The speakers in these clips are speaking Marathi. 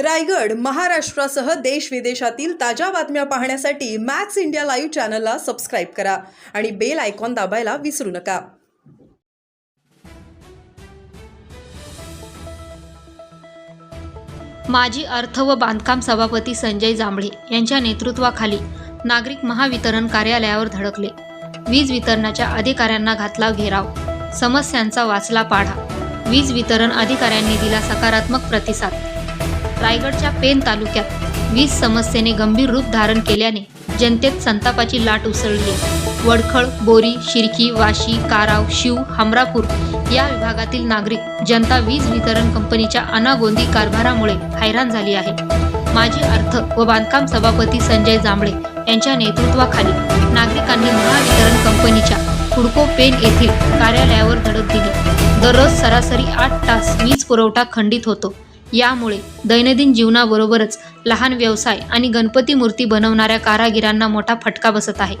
रायगड महाराष्ट्रासह देश विदेशातील ताज्या बातम्या पाहण्यासाठी मॅक्स इंडिया लाईव्ह चॅनलला सबस्क्राईब करा आणि बेल आयकॉन दाबायला विसरू नका. माजी अर्थ व बांधकाम सभापती संजय जांभळे यांच्या नेतृत्वाखाली नागरिक महावितरण कार्यालयावर धडकले. वीज वितरणाच्या अधिकाऱ्यांना घातला घेराव. समस्यांचा वाचला पाढा. वीज वितरण अधिकाऱ्यांनी दिला सकारात्मक प्रतिसाद. रायगडच्या पेन तालुक्यात वीज समस्येने गंभीर रूप धारण केल्याने जनतेत संतापाची लाट उसळली. वडखळ बोरी शिरकी वाशी काराव शिव हमरापूर या विभागातील नागरिक जनता वीज वितरण कंपनीच्या अनागोंदी कारभारामुळे हैराण झाली आहे माजी अर्थ व बांधकाम सभापती संजय जांभळे यांच्या नेतृत्वाखाली नागरिकांनी महावितरण कंपनीच्या कुडको पेन येथील कार्यालयावर धडक दिली. दररोज सरासरी आठ तास वीज पुरवठा खंडित होतो. यामुळे दैनंदिन जीवनाबरोबरच लहान व्यवसाय आणि गणपती मूर्ती बनवणाऱ्या कारागिरांना मोठा फटका बसत आहे.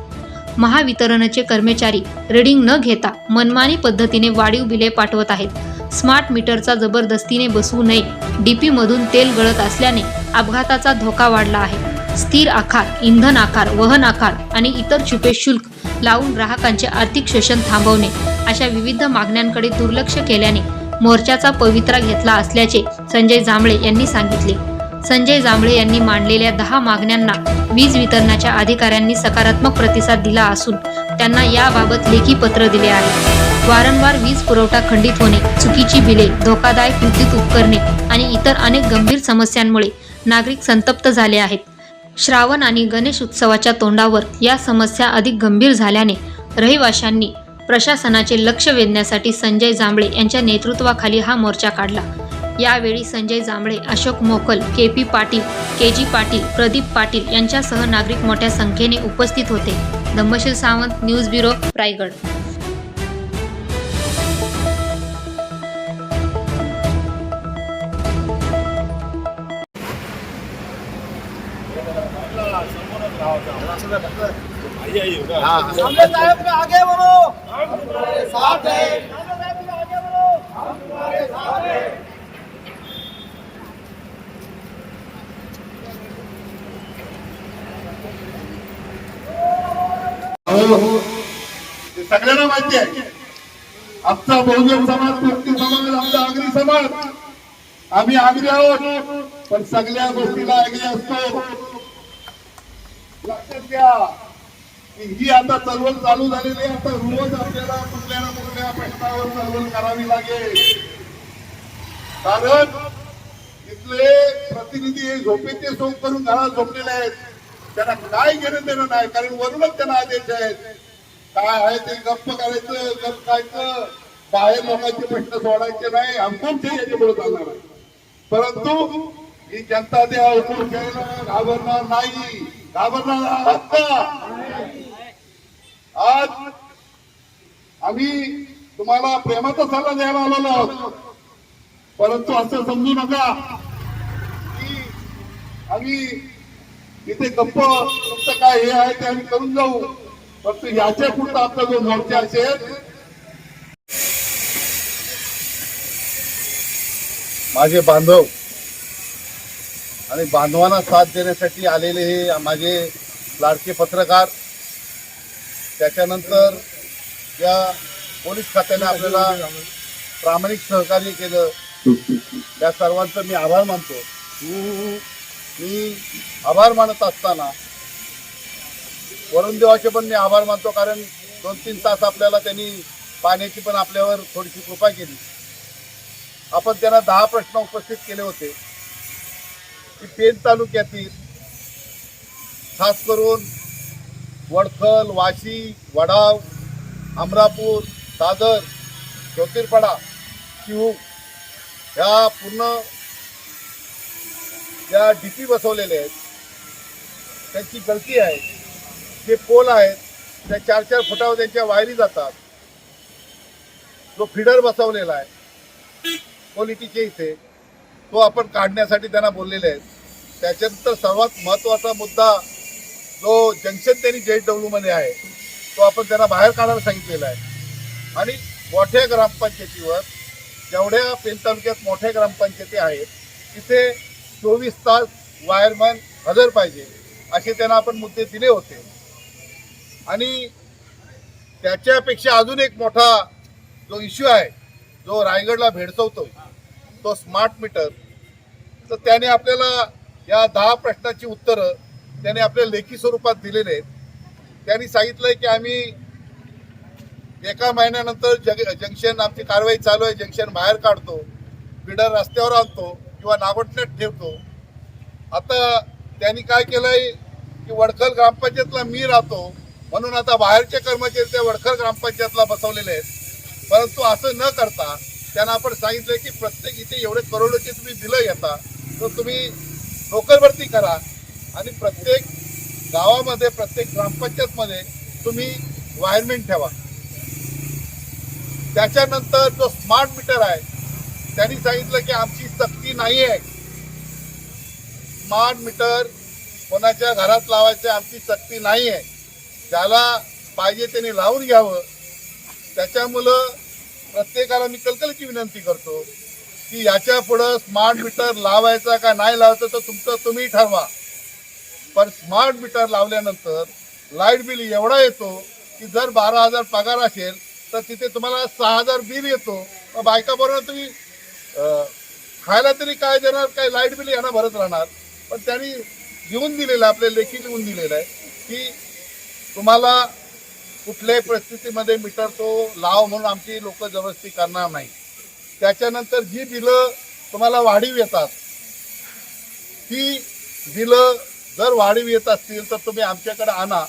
महावितरणचे कर्मचारी रिडिंग न घेता मनमानी पद्धतीने वाढीव बिले पाठवत आहेत. स्मार्ट मीटरचा जबरदस्तीने बसवू नये. डीपी मधून तेल गळत असल्याने अपघाताचा धोका वाढला आहे. स्थिर आकार इंधन आकार वहन आकार आणि इतर छुपे शुल्क लावून ग्राहकांचे आर्थिक शोषण थांबवणे अशा विविध मागण्यांकडे दुर्लक्ष केल्याने मोर्चाचा पवित्रा घेतला असल्याचे संजय जांभळे यांनी सांगितले. संजय जांभळे यांनी मांडलेल्या दहा मागण्यांना वीज वितरणाच्या अधिकाऱ्यांनी सकारात्मक प्रतिसाद दिला असून त्यांना याबाबत लेखी पत्र दिले आहे. वारंवार वीज पुरवठा खंडित होणे चुकीची बिले धोकादायक विद्युत उपकरणे आणि इतर अनेक गंभीर समस्यांमुळे नागरिक संतप्त झाले आहेत. श्रावण आणि गणेश उत्सवाच्या तोंडावर या समस्या अधिक गंभीर झाल्याने रहिवाशांनी प्रशासनाचे लक्ष वेधण्यासाठी संजय जांभळे यांच्या नेतृत्वाखाली हा मोर्चा काढला. यावेळी Sanjay Jambhale Ashok Mokal K P Patil K G Patil Pradeep Patil यांच्यासह नागरिक मोठ्या संख्येने उपस्थित होते. Dhammasheel Sawant news bureau Raigad. आगे हम तुम्हारे साथ हैं हम तुम्हारे साथ बहुजन समाज मुक्ती समाज आमचा आगरी समाज आम्ही आगरी आहोत, पण सगळ्या गोष्टीला आगरी ही आता चळवळ चालू झालेली आहे. आता रोज आपल्याला कुठल्या ना कुठल्या प्रश्नावर चळवळ करावी लागेल. कारण इथले प्रतिनिधी झोपेचे सोंग करून घरात झोपलेले आहेत. त्यांना काय घेणं देणं नाही. कारण वरूनच त्यांना आदेश आहेत. काय आहे ते गप्प करायचं गप्प खायचं. बाहेर लोकांचे प्रश्न सोडायचे नाही. आमचे याच्यामुळे चालणार आहे. परंतु ही जनता त्या घाबरणार नाही. घाबरणार आहात का आम्ही तुम्हाला प्रेमाचा सल्ला द्यायला आलेलो आहोत. परंतु असं समजू नका की आम्ही इथे गप्प फक्त काय हे आहे ते आम्ही करून जाऊ. फक्त याच्या पुढचा आपला जो मोर्चा असेल माझे बांधव आणि बांधवांना साथ देण्यासाठी आलेले हे माझे लाडके पत्रकार त्याच्यानंतर या पोलीस खात्याने आपल्याला प्रामाणिक सहकार्य केलं. त्या सर्वांचं मी आभार मानतो. मी आभार मानत असताना वरुण देवाचे पण मी आभार मानतो कारण दोन तीन तास आपल्याला त्यांनी पाण्याची पण आपल्यावर थोडीशी कृपा केली. आपण त्यांना दहा प्रश्न उपस्थित केले होते. की पेन तालुक्यातील खास करून वडखल वाशी वडाव अमरापूर दादर ज्योतिरपाडा शिव ह्या पूर्ण ज्या डी पी बसवलेल्या आहेत त्यांची गलती आहे. जे पोल आहेत त्या चार चार फुटावर त्यांच्या वायरी जातात. जो फिडर बसवलेला आहे क्वालिटीचे इथे तो आपण काढण्यासाठी त्यांना बोललेले आहेत. त्याच्यानंतर सर्वात महत्त्वाचा मुद्दा जो जंक्शन त्यांनी जे डब्ल्यूमध्ये आहे तो आपण त्यांना बाहेर काढायला सांगितलेला आहे. आणि मोठ्या ग्रामपंचायतीवर जेवढ्या पेन तालुक्यात मोठ्या ग्रामपंचायती आहेत तिथे चोवीस तास वायरमॅन हजर पाहिजे असे त्यांना आपण मुद्दे दिले होते. आणि त्याच्यापेक्षा अजून एक मोठा जो इश्यू आहे जो रायगडला भेडसवतो तो स्मार्ट मीटर तर त्याने आपल्याला या दहा प्रश्नाची उत्तरं त्याने आपल्या लेखी स्वरूपात दिलेले आहेत. त्यांनी सांगितलंय की आम्ही एका महिन्यानंतर जग जंक्शन आमची कारवाई चालू आहे जंक्शन बाहेर काढतो बिडर रस्त्यावर आणतो किंवा नागोटण्यात ठेवतो. आता त्यांनी काय केलंय की वडखल ग्रामपंचायतला मी राहतो म्हणून आता बाहेरचे कर्मचारी त्या वडखल ग्रामपंचायतला बसवलेले आहेत. परंतु असं न करता त्यांना आपण सांगितलं की प्रत्येक इथे एवढे करोडोचे तुम्ही बिलं घेता तर तुम्ही नोकरभरती करा आणि प्रत्येक गावामध्ये प्रत्येक ग्रामपंचायतमध्ये तुम्ही वायरमेंट ठेवा. त्याच्यानंतर जो स्मार्ट मीटर आहे त्यांनी सांगितलं की आमची सक्ती नाही आहे. स्मार्ट मीटर कोणाच्या घरात लावायची आमची सक्ती नाही आहे. ज्याला पाहिजे त्यांनी लावून घ्यावं. त्याच्यामुळं प्रत्येकाला मी कलकलची विनंती करतो की याच्या पुढं स्मार्ट मीटर लावायचा का नाही लावायचं तर तुमचं तुम्ही ठरवा. पण स्मार्ट मीटर लावल्यानंतर लाइट बिल एवढा येतो की जर बारा हजार पगार असेल तर तिथे तुम्हाला सहा हजार बिल येतो. मग बायकाबरोबर तुम्ही खायला तरी काय देणार काय लाइट बिल यांना भरत राहणार. पण त्यांनी लिहून दिलेलं आहे आपल्या लेखी लिहून दिलेलं आहे की तुम्हाला कुठल्याही परिस्थितीमध्ये मीटर तो लाव म्हणून आमची लोक जबरदस्ती करणार नाही. त्याच्यानंतर जी बिलं तुम्हाला वाढीव येतात ती बिलं जर वाढीव येत असतील तर तुम्ही आमच्याकडे आणा.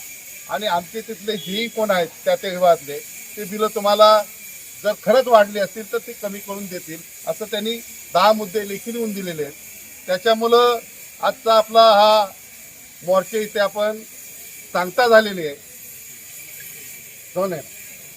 आणि आमचे तिथले जेही कोण आहेत त्या त्या विभागातले ते बिलं तुम्हाला जर खरंच वाढली असतील तर ते कमी करून देतील. असं त्यांनी दहा मुद्दे लेखी लिहून दिलेले आहेत. त्याच्यामुळं आजचा आपला हा मोर्चा इथे आपण सांगता झालेली आहे. दोन आहे